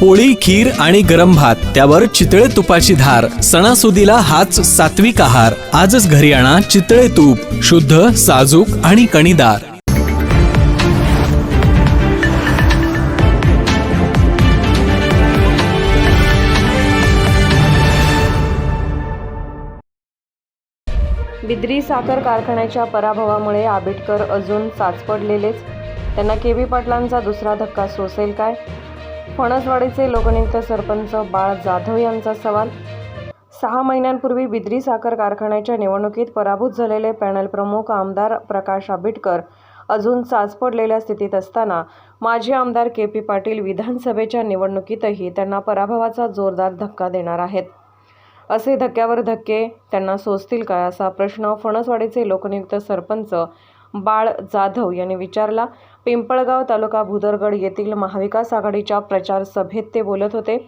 पोळी खीर आणि गरम भात त्यावर चितळे तुपाची धार सणासुदीला हाच सात्विक आहार. आजच घरी आणा चितळे तूप शुद्ध साजूक आणि कणीदार. बिद्री साखर कारखान्याच्या पराभवामुळे आबिटकर अजून चाचपडलेलेच त्यांना के बी पाटलांचा दुसरा धक्का सोसेल काय? फणसवाडीचे लोकनियुक्त सरपंच बाळ जाधव यांचा सवाल. सहा महिन्यांपूर्वी बिद्री साखर कारखान्याच्या निवडणुकीत पराभूत झालेले पॅनल प्रमुख आमदार प्रकाश आबिटकर अजून चाचपडलेल्या स्थितीत असताना माजी आमदार के पी पाटील विधानसभेच्या निवडणुकीतही त्यांना पराभवाचा जोरदार धक्का देणार आहेत. असे धक्क्यावर धक्के त्यांना सोसतील काय असा प्रश्न फणसवाडीचे लोकनियुक्त सरपंच बाळ जाधव यांनी विचारला पिंपळगाव तालुका भुदरगड येथील महाविकास आघाडीच्या प्रचार सभेत ते बोलत होते.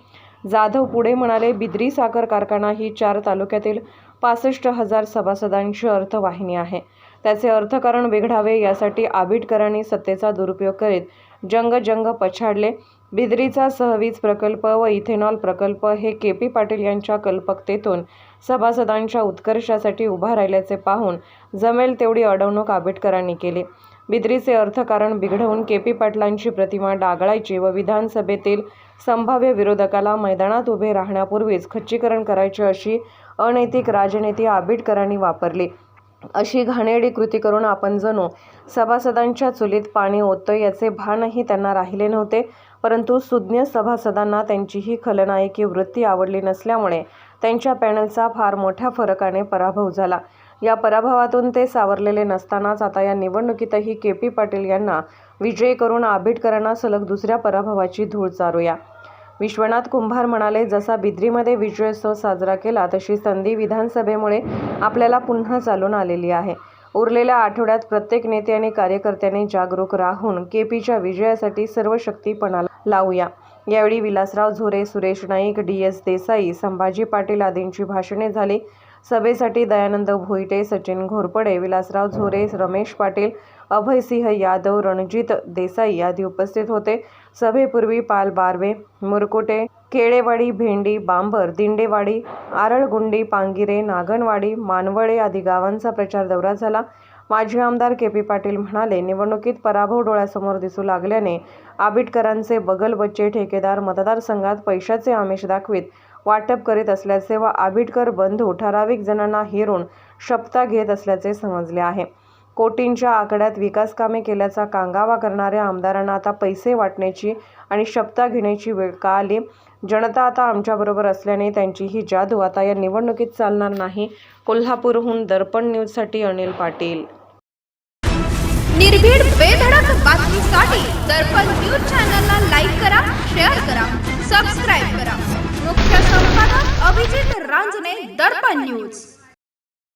जाधव पुढे म्हणाले बिद्री साखर कारखाना ही चार तालुक्यातील पासष्ट हजार सभासदांची अर्थवाहिनी आहे. त्याचे अर्थकारण बिघडावे यासाठी आबिटकरांनी सत्तेचा दुरुपयोग करीत जंग जंग पछाडले. बिद्रीचा सहवीज प्रकल्प व इथेनॉल प्रकल्प हे के पी पाटील यांच्या कल्पकतेतून सभासदांच्या उत्कर्षासाठी उभा राहिल्याचे पाहून जमेल तेवढी अडवणूक आंबेडकरांनी केली. बिद्रीचे अर्थकारण बिघडवून के पी पाटलांची प्रतिमा डागळायची व विधानसभेतील संभाव्य विरोधकाला मैदानात उभे राहण्यापूर्वीच खच्चीकरण करायची अशी अनैतिक राजनीती आंबेडकरांनी वापरली. अशी घाणेरडी कृती करून आपण जणू सभासदांच्या चुलीत पाणी ओततोय याचे भानही त्यांना राहिले नव्हते. परंतु सुज्ञ सभासदांना त्यांची ही खलनायकी वृत्ती आवडली नसल्यामुळे त्यांच्या पॅनलचा फार मोठ्या फरकाने पराभव झाला. या पराभवातून ते सावरलेले नसतानाच आता या निवडणुकीतही के पी पाटील यांना विजयी करून आंबेडकरांना सलग दुसऱ्या पराभवाची धूळ चारूया. विश्वनाथ कुंभार म्हणाले जसा बिद्रीमध्ये विजयोत्सव साजरा केला तशी संधी विधानसभेमुळे आपल्याला पुन्हा चालून आलेली आहे. उरलेल्या आठवड्यात प्रत्येक नेते आणि कार्यकर्त्यांनी जागरूक राहून केपीच्या विजयासाठी सर्व शक्तीपणाला लावूया. यावेळी विलासराव झोरे सुरेश नाईक डी एस देसाई संभाजी पाटील आदींची भाषणे झाली. सभेसाठी दयानंद भोईटे सचिन घोरपडे विलासराव झोरे रमेश पाटील अभयसिंह यादव रणजित देसाई आदी उपस्थित होते. सभेपूर्वी पाल बारवे मुरकोटे केळेवाडी भेंडी बांबर दिंडेवाडी आरळगुंडी पांगिरे नागणवाडी मानवळे आदी गावांचा प्रचार दौरा झाला. माजी आमदार के पी पाटील म्हणाले निवडणुकीत पराभव डोळ्यासमोर दिसू लागल्याने आबिटकरांचे बगलबच्चे ठेकेदार मतदारसंघात पैशाचे आमिष दाखवीत वाटप करीत असल्याचे व आबिटकर बंधू ठराविक जणांना हिरून शपथा घेत असल्याचे समजले आहे. कोटींच्या आकड्यात विकास कामे केल्याचा कांगावा करणाऱ्या आमदारांना आता पैसे वाटण्याची आणि शपथा घेण्याची वेळ का आली? जनता आता आमच्याबरोबर असल्याने त्यांची ही जादू आता या निवडणुकीत चालणार नाही. कोल्हापूरहून दर्पण न्यूजसाठी अनिल पाटील. निर्भीड बेधडक बातमीसाठी दर्पण न्यूज चॅनलला लाईक करा शेअर करा सबस्क्राईब करा. मुख्य संपादक अभिजित रांजने दर्पण न्यूज.